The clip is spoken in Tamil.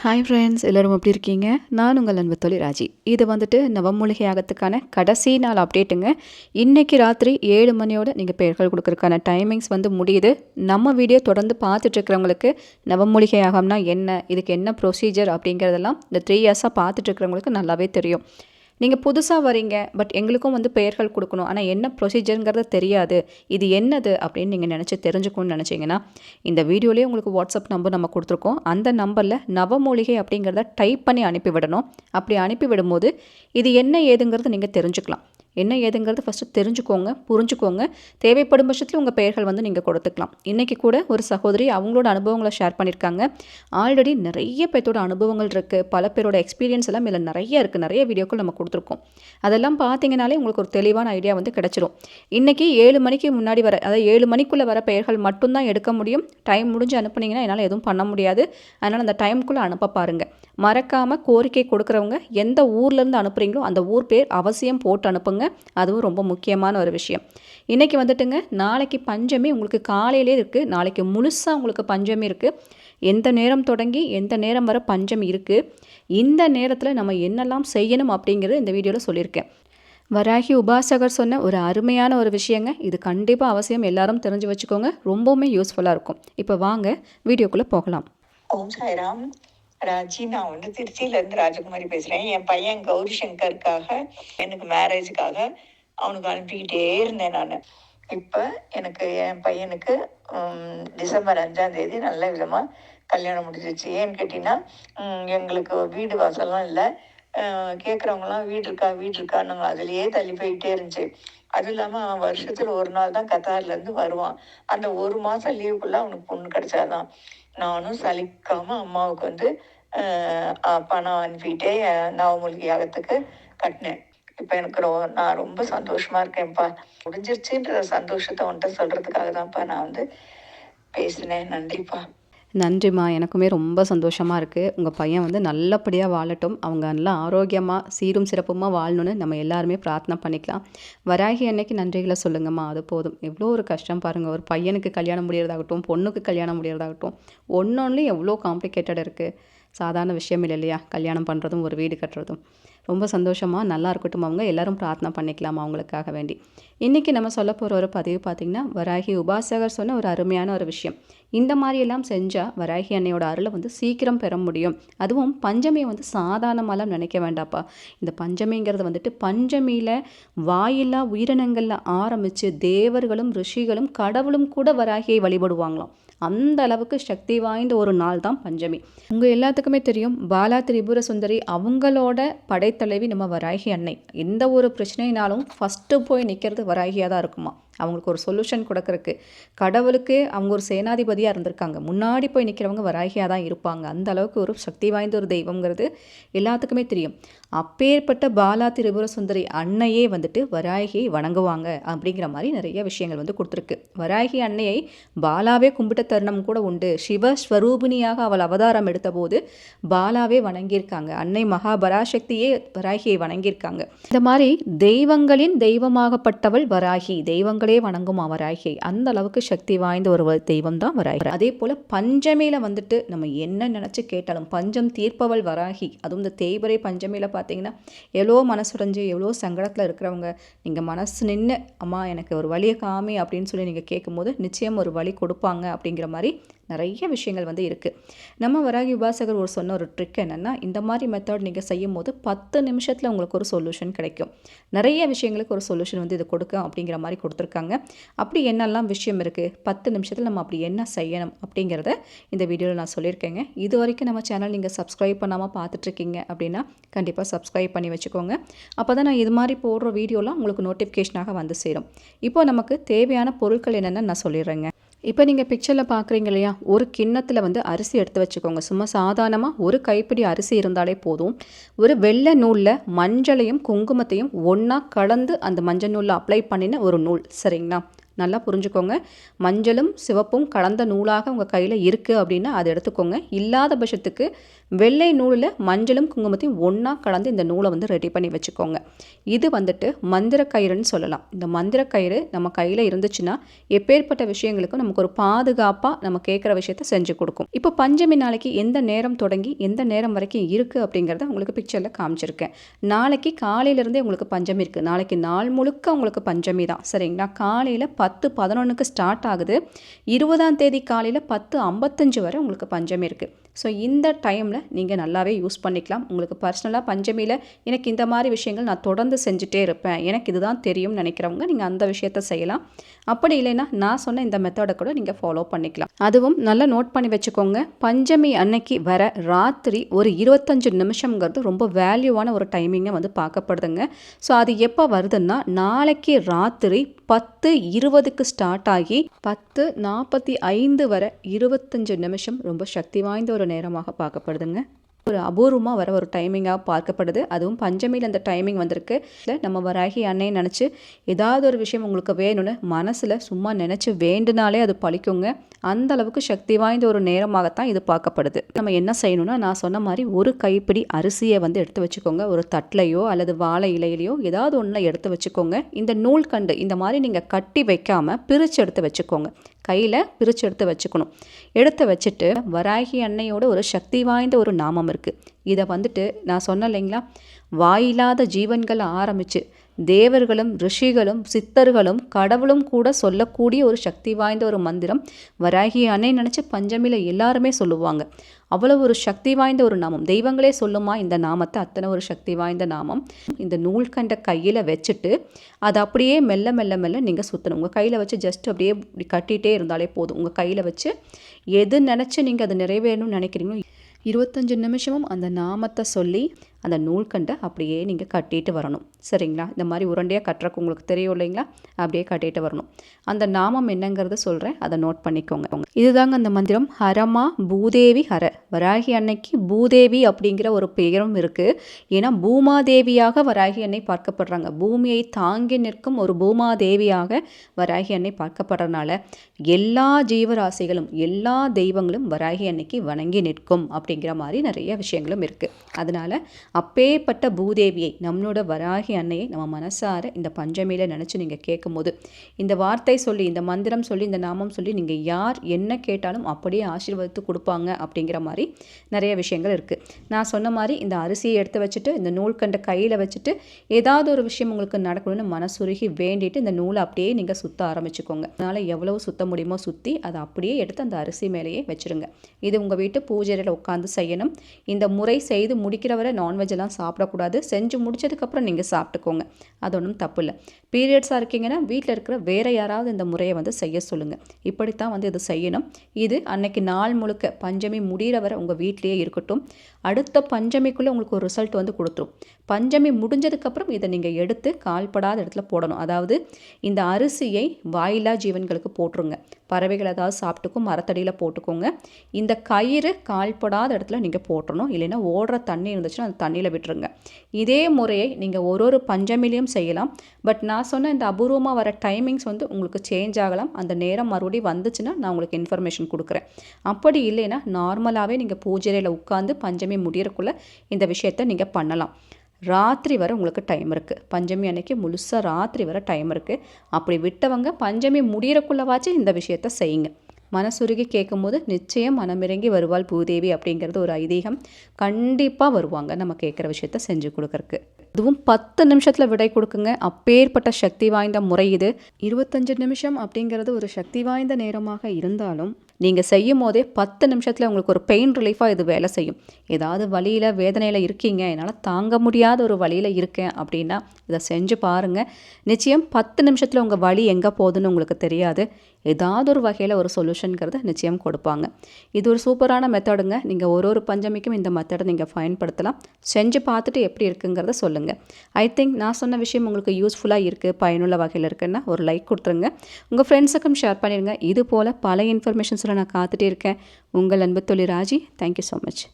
ஹாய் ஃப்ரெண்ட்ஸ் எல்லோரும் எப்படி இருக்கீங்க? நான் உங்கள் அன்பு தொழில் ராஜி. இது வந்துட்டு நவமூலிகை ஆகத்துக்கான கடைசி நாள் அப்டேட்டுங்க இன்றைக்கி ராத்திரி ஏழு மணியோட நீங்கள் பெயர்கள் கொடுக்குறதுக்கான டைமிங்ஸ் வந்து முடியுது. நம்ம வீடியோ தொடர்ந்து பார்த்துட்ருக்கிறவங்களுக்கு நவமூலிகை ஆகம்னா என்ன இதுக்கு என்ன ப்ரொசீஜர் அப்படிங்கிறதெல்லாம் இந்த த்ரீ இயர்ஸாக பார்த்துட்ருக்கிறவங்களுக்கு நல்லாவே தெரியும். நீங்கள் புதுசாக வரீங்க பட் எங்களுக்கும் வந்து பெயர்கள் கொடுக்கணும். ஆனால் என்ன ப்ரொசீஜருங்கிறது தெரியாது. இது என்னது அப்படின்னு நீங்கள் நினச்சி தெரிஞ்சுக்கணும்னு நினச்சிங்கன்னா இந்த வீடியோலேயே உங்களுக்கு வாட்ஸ்அப் நம்பர் நம்ம கொடுத்துருக்கோம். அந்த நம்பரில் நவமூலிகை அப்படிங்கிறத டைப் பண்ணி அனுப்பிவிடணும். அப்படி அனுப்பிவிடும்போது இது என்ன ஏதுங்கிறது நீங்கள் தெரிஞ்சுக்கலாம். என்ன ஏதுங்கிறது ஃபஸ்ட்டு தெரிஞ்சுக்கோங்க புரிஞ்சுக்கோங்க. தேவைப்படும் பட்சத்தில் உங்கள் பெயர்கள் வந்து நீங்கள் கொடுத்துக்கலாம். இன்றைக்கி கூட ஒரு சகோதரி அவங்களோட அனுபவங்களை ஷேர் பண்ணியிருக்காங்க. ஆல்ரெடி நிறைய பேர்த்தோட அனுபவங்கள் இருக்குது பல பேரோட எக்ஸ்பீரியன்ஸ் எல்லாம் இதில் நிறைய இருக்குது நிறைய வீடியோக்கள் நம்ம கொடுத்துருக்கோம். அதெல்லாம் பார்த்தீங்கனாலே உங்களுக்கு ஒரு தெளிவான ஐடியா வந்து கிடச்சிரும். இன்றைக்கி ஏழு மணிக்கு முன்னாடி வர அதாவது ஏழு மணிக்குள்ளே வர பெயர்கள் மட்டும்தான் எடுக்க முடியும். டைம் முடிஞ்சு அனுப்புனீங்கன்னா என்னால் எதுவும் பண்ண முடியாது. அதனால் அந்த டைமுக்குள்ளே அனுப்ப பாருங்கள் மறக்காமல் கோரிக்கை கொடுக்குறவங்க எந்த ஊர்லேருந்து அனுப்புகிறீங்களோ அந்த ஊர் பேர் அவசியம் போட்டு அனுப்புங்க. அதுவும் ரொம்ப முக்கியமான ஒரு விஷயம். இன்றைக்கி வந்துட்டுங்க நாளைக்கு பஞ்சமி உங்களுக்கு காலையிலே இருக்குது நாளைக்கு முழுசாக உங்களுக்கு பஞ்சமி இருக்குது எந்த நேரம் தொடங்கி எந்த நேரம் வர பஞ்சம் இருக்குது இந்த நேரத்தில் நம்ம என்னெல்லாம் செய்யணும் அப்படிங்கிறது இந்த வீடியோவில் சொல்லியிருக்கேன். வராகி உபாசகர் சொன்ன ஒரு அருமையான ஒரு விஷயங்க. இது கண்டிப்பாக அவசியம். எல்லாரும் தெரிஞ்சு வச்சுக்கோங்க. ரொம்பவுமே யூஸ்ஃபுல்லாக இருக்கும். இப்போ வாங்க வீடியோக்குள்ளே போகலாம். ஓம் சாய்ராம். ராஜி நான் வந்து திருச்சியில இருந்து ராஜகுமாரி பேசுறேன். என் பையன் கௌரி சங்கருக்காக எனக்கு மேரேஜுக்காக அவனுக்கு அனுப்பிக்கிட்டே இருந்தேன் நான். இப்போ எனக்கு என் பையனுக்கு டிசம்பர் அஞ்சாம் தேதி நல்ல விதமா கல்யாணம் முடிஞ்சிச்சு ஏன்னு கேட்டீங்கன்னா எங்களுக்கு வீடு வாசலாம் இல்லை. கேட்குறவங்கலாம் வீடு இருக்கா வீடு இருக்கா நாங்கள் அதுலேயே தள்ளி போயிட்டே இருந்துச்சு. அதுவும் இல்லாமல் அவன் வருஷத்தில் ஒரு நாள் தான் கத்தார்ல இருந்து வருவான். அந்த ஒரு மாதம் லீவுக்குள்ளே அவனுக்கு பொண்ணு கிடைச்சாதான். நானும் சலிக்காம அம்மாவுக்கு வந்து பணம் அனுப்பிட்டே ஆஹ், நவமூலிகை யாகத்துக்கு கட்டினேன். இப்போ எனக்கு ரொ நான் ரொம்ப சந்தோஷமா இருக்கேன்ப்பா. முடிஞ்சிருச்சுன்ற சந்தோஷத்தை உன்கிட்ட சொல்றதுக்காக தான்ப்பா நான் வந்து பேசினேன். நன்றிப்பா. நன்றிம்மா. எனக்குமே ரொம்ப சந்தோஷமாக இருக்குது உங்கள் பையன் வந்து நல்லபடியாக வாழட்டும். அவங்க நல்லா ஆரோக்கியமாக சீரும் சிறப்புமாக வாழணும்னு நம்ம எல்லாருமே பிரார்த்தனை பண்ணிக்கலாம். வராகி அன்னைக்கு நன்றிகளை சொல்லுங்கம்மா. அது போதும். எவ்வளோ ஒரு கஷ்டம் பாருங்கள் ஒரு பையனுக்கு கல்யாணம் முடியறதாகட்டும் பொண்ணுக்கு கல்யாணம் முடியறதாகட்டும் ஒன்றொன்றுலையும் எவ்வளோ காம்ப்ளிகேட்டட் இருக்குது சாதாரண விஷயம் இல்லை இல்லையா? கல்யாணம் பண்ணுறதும் ஒரு வீடு கட்டுறதும். ரொம்ப சந்தோஷமாக நல்லா இருக்கட்டும் அவங்க. எல்லாரும் பிரார்த்தனை பண்ணிக்கலாம் அவங்களுக்காக வேண்டி. இன்றைக்கி நம்ம சொல்ல போகிற ஒரு பதிவு பார்த்திங்கன்னா வராகி உபாசகர் சொன்ன ஒரு அருமையான ஒரு விஷயம். இந்த மாதிரியெல்லாம் செஞ்சால் வராகி அன்னையோட அருளை வந்து சீக்கிரம் பெற முடியும். அதுவும் பஞ்சமியை வந்து சாதாரணமாலாம் நினைக்க வேண்டாப்பா. இந்த பஞ்சமிங்கிறது வந்துட்டு பஞ்சமியில் வாயில்லா உயிரினங்களில் ஆரம்பித்து தேவர்களும் ரிஷிகளும் கடவுளும் கூட வராகியை வழிபடுவாங்களாம். அந்த அளவுக்கு சக்தி வாய்ந்த ஒரு நாள் தான் பஞ்சமி. உங்கள் எல்லாத்துக்குமே தெரியும் பாலா திரிபுர சுந்தரி அவங்களோட தலைவி நம்ம வராகி அன்னை. எந்த ஒரு பிரச்சனைனாலும் ஃபஸ்ட்டு போய் நிற்கிறது வராகியாக தான் இருக்குமா? அவங்களுக்கு ஒரு சொல்யூஷன் கொடுக்கறக்கு கடவுளுக்கு அவங்க ஒரு சேனாதிபதியாக இருந்திருக்காங்க. முன்னாடி போய் நிற்கிறவங்க வராகியாக தான் இருப்பாங்க. அந்த அளவுக்கு ஒரு சக்தி வாய்ந்த ஒரு தெய்வங்கிறது எல்லாத்துக்குமே தெரியும். அப்பேற்பட்ட பாலா திரிபுர சுந்தரி அன்னையே வந்துட்டு வராகியை வணங்குவாங்க அப்படிங்கிற மாதிரி நிறைய விஷயங்கள் வந்து கொடுத்துருக்கு. வராகி அன்னையை பாலாவே கும்பிட்ட தருணம் கூட உண்டு. சிவஸ்வரூபிணியாக அவள் அவதாரம் எடுத்தபோது பாலாவே வணங்கியிருக்காங்க. அன்னை மகாபராசக்தியே வராகியை வணங்கியிருக்காங்க. இந்த மாதிரி தெய்வங்களின் தெய்வமாகப்பட்டவள் வராகி. தெய்வங்கள் வணங்கும் அவராகி அந்த அளவுக்கு சக்தி வாய்ந்த ஒரு தெய்வம் தான் வராகி அதே போல் பஞ்சமியில் வந்துட்டு நம்ம என்ன நினச்சி கேட்டாலும் பஞ்சம் தீர்ப்பவள் வராகி. அதுவும் இந்த தேய்பரை பஞ்சமியில் பார்த்தீங்கன்னா எவ்வளோ மனசுடைஞ்சு எவ்வளோ சங்கடத்தில் இருக்கிறவங்க நீங்கள் மனசு நின்று அம்மா எனக்கு ஒரு வழியை காமி அப்படின்னு சொல்லி நீங்கள் கேட்கும்போது நிச்சயம் ஒரு வழி கொடுப்பாங்க அப்படிங்கிற மாதிரி நிறைய விஷயங்கள் வந்து இருக்குது நம்ம வராகி உபாசகர் ஒரு சொன்ன ஒரு ட்ரிக் என்னென்னா இந்த மாதிரி மெத்தட் நீங்கள் செய்யும் போது பத்து நிமிஷத்தில் உங்களுக்கு ஒரு சொல்யூஷன் கிடைக்கும். நிறைய விஷயங்களுக்கு ஒரு சொல்யூஷன் வந்து இது கொடுக்கும் அப்படிங்கிற மாதிரி கொடுத்துருக்காங்க. அப்படி என்னெல்லாம் விஷயம் இருக்குது பத்து நிமிஷத்தில் நம்ம அப்படி என்ன செய்யணும் அப்படிங்கிறத இந்த வீடியோவில் நான் சொல்லியிருக்கேங்க. இது வரைக்கும் நம்ம சேனல் நீங்கள் சப்ஸ்கிரைப் பண்ணாமல் பார்த்துட்ருக்கீங்க அப்படின்னா கண்டிப்பாக சப்ஸ்கிரைப் பண்ணி வச்சுக்கோங்க. அப்போ தான் நான் இது மாதிரி போடுற வீடியோலாம் உங்களுக்கு நோட்டிஃபிகேஷனாக வந்து சேரும். இப்போ நமக்கு தேவையான பொருட்கள் என்னென்னு நான் சொல்லிடுறேங்க. இப்போ நீங்கள் பிக்சரில் பார்க்குறீங்க இல்லையா? ஒரு கிண்ணத்தில் வந்து அரிசி எடுத்து வச்சுக்கோங்க. சும்மா சாதாரணமாக ஒரு கைப்பிடி அரிசி இருந்தாலே போதும். ஒரு வெள்ளை நூலில் மஞ்சளையும் குங்குமத்தையும் ஒன்றா கலந்து அந்த மஞ்சள் நூலில் அப்ளை பண்ணின ஒரு நூல். சரிங்களா? நல்லா புரிஞ்சுக்கோங்க. மஞ்சளும் சிவப்பும் கலந்த நூலாக உங்கள் கையில் இருக்குது அப்படின்னா அதை எடுத்துக்கோங்க. இல்லாத பட்சத்துக்கு வெள்ளை நூலில் மஞ்சளும் குங்குமத்தையும் ஒன்றா கலந்து இந்த நூலை வந்து ரெடி பண்ணி வச்சுக்கோங்க. இது வந்துட்டு மந்திர கயிறுன்னு சொல்லலாம். இந்த மந்திர கயிறு நம்ம கையில் இருந்துச்சுன்னா எப்பேற்பட்ட விஷயங்களுக்கும் நமக்கு ஒரு பாதுகாப்பாக நம்ம கேட்குற விஷயத்த செஞ்சு கொடுக்கும். இப்போ பஞ்சமி நாளைக்கு எந்த நேரம் தொடங்கி எந்த நேரம் வரைக்கும் இருக்குது அப்படிங்கிறத உங்களுக்கு பிக்சரில் காமிச்சிருக்கேன். நாளைக்கு காலையிலேருந்தே உங்களுக்கு பஞ்சமி இருக்குது நாளைக்கு நாள் முழுக்க உங்களுக்கு பஞ்சமி தான். சரிங்களா? காலையில் பத்து பத்து பதினொன்றுக்கு ஸ்டார்ட் ஆகுது. இருபதாம் தேதி காலையில் பத்து ஐம்பத்தஞ்சு வரை உங்களுக்கு பஞ்சமி இருக்குது ஸோ இந்த டைமில் நீங்கள் நல்லாவே யூஸ் பண்ணிக்கலாம். உங்களுக்கு பர்சனலாக பஞ்சமியில் எனக்கு இந்த மாதிரி விஷயங்கள் நான் தொடர்ந்து செஞ்சுட்டே இருப்பேன். எனக்கு இதுதான் தெரியும்னு நினைக்கிறவங்க நீங்கள் அந்த விஷயத்த செய்யலாம். அப்படி இல்லைன்னா நான் சொன்ன இந்த மெத்தடை கூட நீங்கள் ஃபாலோ பண்ணிக்கலாம். அதுவும் நல்லா நோட் பண்ணி வச்சுக்கோங்க. பஞ்சமி அன்னைக்கு வர ராத்திரி ஒரு இருபத்தஞ்சு நிமிஷங்கிறது ரொம்ப வேல்யூவான ஒரு டைமிங்கை வந்து பார்க்கப்படுதுங்க. ஸோ அது எப்போ வருதுன்னா நாளைக்கு ராத்திரி பத்து இருபதுக்கு ஸ்டார்ட் ஆகி பத்து நாற்பத்தி ஐந்து வரை இருபத்தஞ்சு நிமிஷம் ரொம்ப சக்தி வாய்ந்த ஒரு நேரமாக பார்க்கப்படுதுங்க. ஒரு அபூர்வமாக வர ஒரு டைமிங்காக பார்க்கப்படுது. அதுவும் பஞ்சமியில் அந்த டைமிங் வந்திருக்கு. இல்லை நம்ம வராகி அன்னையை நினச்சி ஏதாவது ஒரு விஷயம் உங்களுக்கு வேணும்னு மனசில் சும்மா நினச்சி வேண்டுனாலே அது பழிக்குங்க. அந்த அளவுக்கு சக்தி வாய்ந்த ஒரு நேரமாகத்தான் இது பார்க்கப்படுது. நம்ம என்ன செய்யணும்னா நான் சொன்ன மாதிரி ஒரு கைப்பிடி அரிசியை வந்து எடுத்து வச்சுக்கோங்க. ஒரு தட்டிலையோ அல்லது வாழை இலையிலையோ ஏதாவது ஒன்றில் எடுத்து வச்சுக்கோங்க. இந்த நூல் கண்டு இந்த மாதிரி நீங்கள் கட்டி வைக்காமல் பிரித்து எடுத்து வச்சுக்கோங்க. கையில் பிரித்து எடுத்து வச்சுக்கணும். எடுத்து வச்சுட்டு வராகி அன்னையோட ஒரு சக்தி வாய்ந்த ஒரு நாமம் இருக்குது இதை வந்துட்டு நான் சொன்னேன் இல்லைங்களா? வாயில்லாத ஜீவன்களை ஆரம்பித்து தேவர்களும் ரிஷிகளும் சித்தர்களும் கடவுளும் கூட சொல்லக்கூடிய ஒரு சக்தி வாய்ந்த ஒரு மந்திரம். வராகி அன்னை நினச்சி பஞ்சமியில் எல்லாருமே சொல்லுவாங்க. அவ்வளோ ஒரு சக்தி வாய்ந்த ஒரு நாமம். தெய்வங்களே சொல்லுமா இந்த நாமத்தை? அத்தனை ஒரு சக்தி வாய்ந்த நாமம். இந்த நூல் கண்ட கையில் வச்சுட்டு அதை அப்படியே மெல்ல மெல்ல மெல்ல நீங்கள் சுற்றணும் உங்கள் கையில் வச்சு ஜஸ்ட் அப்படியே இப்படி கட்டிகிட்டே இருந்தாலே போதும். உங்கள் கையில் வச்சு எது நினச்சி நீங்கள் அதை நிறைவேறணும்னு நினைக்கிறீங்களோ இருபத்தஞ்சு நிமிஷமும் அந்த நாமத்தை சொல்லி அந்த நூல்கண்டை அப்படியே நீங்கள் கட்டிட்டு வரணும். சரிங்களா? இந்த மாதிரி உருண்டையாக கட்டுறக்கு உங்களுக்கு தெரியும் இல்லைங்களா? அப்படியே கட்டிட்டு வரணும். அந்த நாமம் என்னங்கிறத சொல்கிறேன் அதை நோட் பண்ணிக்கோங்க. இதுதாங்க அந்த மந்திரம். ஹரமா பூதேவி ஹர. வராகி அன்னைக்கு பூதேவி அப்படிங்கிற ஒரு பெயரும் இருக்குது ஏன்னா பூமாதேவியாக வராகி அன்னை பார்க்கப்படுறாங்க. பூமியை தாங்கி நிற்கும் ஒரு பூமாதேவியாக வராகி அன்னை பார்க்கப்படுறதுனால எல்லா ஜீவராசிகளும் எல்லா தெய்வங்களும் வராகி அன்னைக்கு வணங்கி நிற்கும் அப்படிங்கிற மாதிரி நிறைய விஷயங்களும் இருக்குது அதனால் அப்பேற்பட்ட பூதேவியை நம்மளோட வராகி அன்னையை நம்ம மனசார இந்த பஞ்சமியில் நினச்சி நீங்கள் கேட்கும்போது இந்த வார்த்தை சொல்லி இந்த மந்திரம் சொல்லி இந்த நாமம் சொல்லி நீங்கள் யார் என்ன கேட்டாலும் அப்படியே ஆசீர்வதித்து கொடுப்பாங்க அப்படிங்கிற மாதிரி நிறைய விஷயங்கள் இருக்குது நான் சொன்ன மாதிரி இந்த அரிசியை எடுத்து வச்சுட்டு இந்த நூல் கண்ட கையில் வச்சுட்டு ஏதாவது ஒரு விஷயம் உங்களுக்கு நடக்கணும்னு மனசுருகி வேண்டிட்டு இந்த நூலை அப்படியே நீங்கள் சுற்ற ஆரம்பிச்சுக்கோங்க. அதனால் எவ்வளவு சுத்த முடியுமோ சுற்றி அதை அப்படியே எடுத்து அந்த அரிசி மேலேயே வச்சுருங்க. இது உங்கள் வீட்டு பூஜையில் உட்காந்து செய்யணும். இந்த முறை செய்து முடிக்கிறவரை நான் நான்வெஜ் எல்லாம் சாப்பிடக்கூடாது. செஞ்சு முடிச்சதுக்கப்புறம் நீங்கள் சாப்பிட்டுக்கோங்க. அது ஒன்றும் தப்பு இல்லை. பீரியட்ஸாக இருக்கீங்கன்னா வீட்டில் இருக்கிற வேறு யாராவது இந்த முறையை வந்து செய்ய சொல்லுங்கள் இப்படித்தான் வந்து இது செய்யணும். இது அன்னைக்கு நாள் முழுக்க பஞ்சமி முடிகிற வரை உங்கள் வீட்லேயே இருக்கட்டும். அடுத்த பஞ்சமிக்குள்ளே உங்களுக்கு ஒரு ரிசல்ட் வந்து கொடுத்துரும். பஞ்சமி முடிஞ்சதுக்கப்புறம் இதை நீங்கள் எடுத்து கால்படாத இடத்துல போடணும். அதாவது இந்த அரிசியை வாயிலா ஜீவன்களுக்கு போட்டுருங்க. பறவைகள் ஏதாவது சாப்பிட்டுக்கும் மரத்தடியில் போட்டுக்கோங்க. இந்த கயிறு கால்படாத இடத்துல நீங்கள் போட்டுறணும். இல்லைன்னா ஓடுற தண்ணி இருந்துச்சுன்னா அந்த தண்ணியில் விட்டுருங்க. இதே முறையை நீங்கள் ஒரு ஒரு பஞ்சமிலையும் செய்யலாம். பட் நான் சொன்ன இந்த அபூர்வமாக வர டைமிங்ஸ் வந்து உங்களுக்கு சேஞ்ச் ஆகலாம். அந்த நேரம் மறுபடியும் வந்துச்சுன்னா நான் உங்களுக்கு இன்ஃபர்மேஷன் கொடுக்குறேன். அப்படி இல்லைன்னா நார்மலாகவே நீங்கள் பூஜையில் உட்காந்து பஞ்சமி முடியறக்குள்ளே இந்த விஷயத்த நீங்கள் பண்ணலாம். ராத்திரி வரை உங்களுக்கு டைம் இருக்குது பஞ்சமி அன்னைக்கு முழுசாக ராத்திரி வரை டைம் இருக்குது அப்படி விட்டவங்க பஞ்சமி முடிகிறக்குள்ளவாச்சும் இந்த விஷயத்த செய்யுங்க. மனசுருகி கேட்கும்போது நிச்சயம் மனமிறங்கி வருவாள் பூதேவி அப்படிங்கிறது ஒரு ஐதீகம். கண்டிப்பாக வருவாங்க நம்ம கேட்குற விஷயத்த செஞ்சு கொடுக்கறக்கு அதுவும் பத்து நிமிஷத்தில் விடை கொடுக்குங்க. அப்பேற்பட்ட சக்தி வாய்ந்த முறை இது. இருபத்தஞ்சு நிமிஷம் அப்படிங்கிறது ஒரு சக்தி வாய்ந்த நேரமாக இருந்தாலும் நீங்கள் செய்யும் போதே பத்து நிமிஷத்தில் உங்களுக்கு ஒரு பெயின் ரிலீஃபாக இது வேலை செய்யும். ஏதாவது வழியில் வேதனையில் இருக்கீங்க என்னால் தாங்க முடியாத ஒரு வழியில் இருக்கேன் அப்படின்னா இதை செஞ்சு பாருங்கள் நிச்சயம் பத்து நிமிஷத்தில் உங்கள் வழி எங்கே போகுதுன்னு உங்களுக்கு தெரியாது. ஏதாவது ஒரு வகையில் ஒரு சொல்யூஷனுங்கிறத நிச்சயம் கொடுப்பாங்க. இது ஒரு சூப்பரான மெத்தடுங்க நீங்கள் ஒரு ஒரு பஞ்சமிக்கும் இந்த மெத்தடை நீங்கள் பயன்படுத்தலாம். செஞ்சு பார்த்துட்டு எப்படி இருக்குங்கிறத சொல்லுங்கள் ஐ திங்க் நான் சொன்ன விஷயம் உங்களுக்கு யூஸ்ஃபுல்லாக இருக்குது பயனுள்ள வகையில் இருக்குன்னா ஒரு லைக் கொடுத்துருங்க. உங்கள் ஃப்ரெண்ட்ஸுக்கும் ஷேர் பண்ணிடுங்க இது போல் பல இன்ஃபர்மேஷன்ஸில் நான் காத்துட்டே இருக்கேன். உங்கள் அன்பு தொழில் ராஜி தேங்க்யூ ஸோ மச்